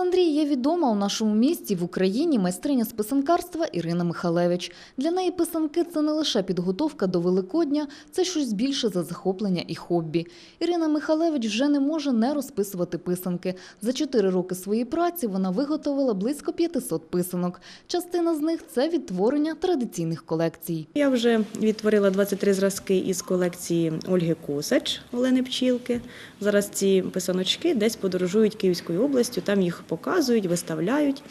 Олександрії є відома у нашому місті в Україні майстриня з писанкарства Ірина Михалевич. Для неї писанки це не лише підготовка до Великодня, це щось більше за захоплення і хобі. Ірина Михалевич вже не може не розписувати писанки. За чотири роки своєї праці вона виготовила близько 500 писанок. Частина з них це відтворення традиційних колекцій. Я вже відтворила 23 зразки із колекції Ольги Косач Олени Пчілки. Зараз ці писаночки десь подорожують Київською областю, там їх показують, виставляють.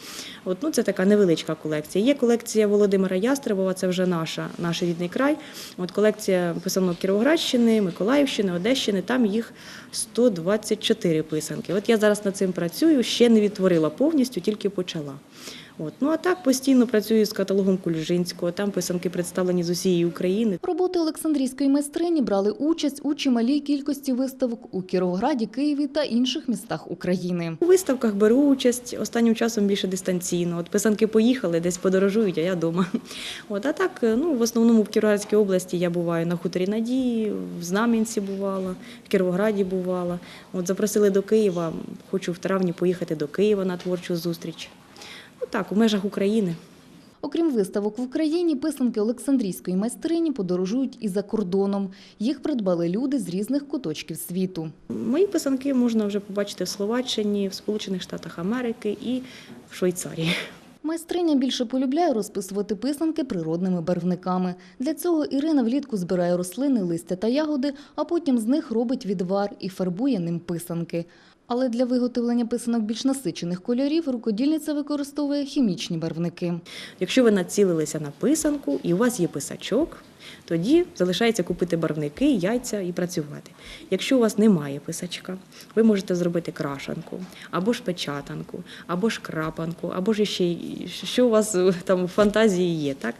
От, ну, це така невеличка колекція. Є колекція Володимира Ястребова, це вже наша, наш рідний край. От колекція писанок Кіровоградщини, Миколаївщини, Одещини, там їх 124 писанки. От я зараз над цим працюю, ще не відтворила повністю, тільки почала. От. Ну а так постійно працюю з каталогом Кульжинського, там писанки представлені з усієї України. Роботи Олександрійської майстрині брали участь у чималій кількості виставок у Кіровограді, Києві та інших містах України. У виставках беру участь останнім часом більше дистанційно. От писанки поїхали, десь подорожують, а я вдома. От, а так, ну, в основному в Кіровоградській області я буваю на хуторі Надії, в Знам'янці бувала, в Кіровограді бувала. От запросили до Києва, хочу в травні поїхати до Києва на творчу зустріч. Ну так, у межах України. Окрім виставок в Україні, писанки Олександрійської майстрині подорожують і за кордоном. Їх придбали люди з різних куточків світу. Мої писанки можна вже побачити в Словаччині, в Сполучених Штатах Америки і в Швейцарії. Майстриня більше полюбляє розписувати писанки природними барвниками. Для цього Ірина влітку збирає рослини, листя та ягоди, а потім з них робить відвар і фарбує ним писанки. Але для виготовлення писанок більш насичених кольорів рукодільниця використовує хімічні барвники. Якщо ви націлилися на писанку і у вас є писачок, тоді залишається купити барвники, яйця і працювати. Якщо у вас немає писачка, ви можете зробити крашанку, або ж печатанку, або ж крапанку, або ж ще що у вас е, там в фантазії є. Так?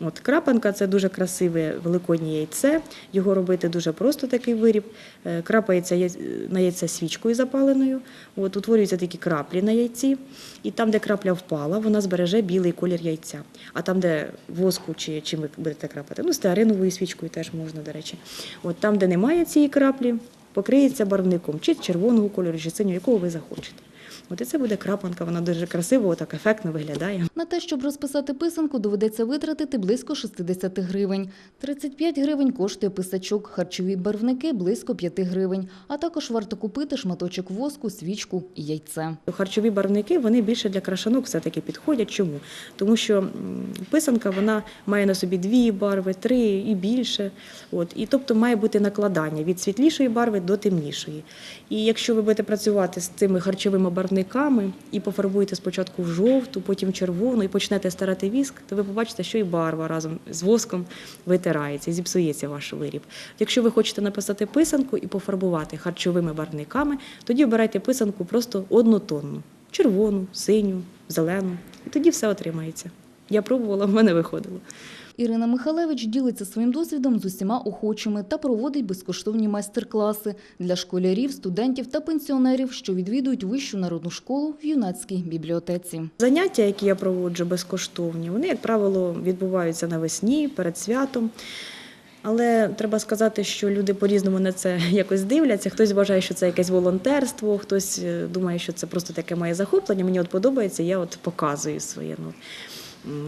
От крапанка це дуже красиве великоднє яйце. Його робити дуже просто такий виріб. Е, Крапається на яйце свічкою запаленою. От, утворюються такі краплі на яйці, і там, де крапля впала, вона збереже білий колір яйця. А там, де воску чи чим ви будете крапати, ну, стеариновою свічкою теж можна, до речі. От там, де немає цієї краплі, покриється барвником, чи червоного кольору, чи синього, якого ви захочете. От і це буде крапанка, вона дуже красиво, так ефектно виглядає. На те, щоб розписати писанку, доведеться витратити близько 60 гривень. 35 гривень коштує писачок, харчові барвники – близько 5 гривень. А також варто купити шматочок воску, свічку і яйце. Харчові барвники вони більше для крашанок все-таки підходять. Чому? Тому що писанка вона має на собі дві барви, три і більше. От, і тобто має бути накладання від світлішої барви до темнішої. І якщо ви будете працювати з цими харчовими барвниками і пофарбуєте спочатку в жовту, потім червону, і почнете старати віск, то ви побачите, що і барва разом з воском витирається, і зіпсується ваш виріб. Якщо ви хочете написати писанку і пофарбувати харчовими барвниками, тоді обирайте писанку просто однотонну червону, синю, зелену. І тоді все отримається. Я пробувала, в мене виходило. Ірина Михалевич ділиться своїм досвідом з усіма охочими та проводить безкоштовні майстер-класи для школярів, студентів та пенсіонерів, що відвідують вищу народну школу в юнацькій бібліотеці. Заняття, які я проводжу безкоштовні, вони, як правило, відбуваються навесні, перед святом. Але треба сказати, що люди по-різному на це якось дивляться. Хтось вважає, що це якесь волонтерство, хтось е, думає, що це просто таке моє захоплення. Мені от подобається, я от показую своє ну,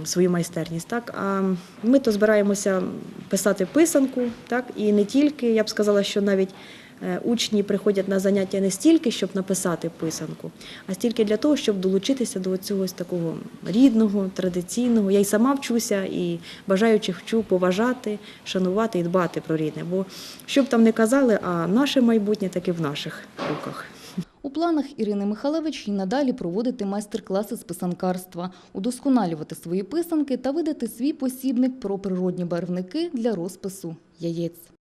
свою майстерність. Так а ми то збираємося писати писанку, так і не тільки я б сказала, що навіть. е, Учні приходять на заняття не стільки, щоб написати писанку, а стільки для того, щоб долучитися до цього такого рідного, традиційного. Я й сама вчуся і бажаючих вчу поважати, шанувати і дбати про рідне. Бо що б там не казали, а наше майбутнє таки в наших руках. Планах Ірини Михалевич і надалі проводити майстер-класи з писанкарства, удосконалювати свої писанки та видати свій посібник про природні барвники для розпису яєць.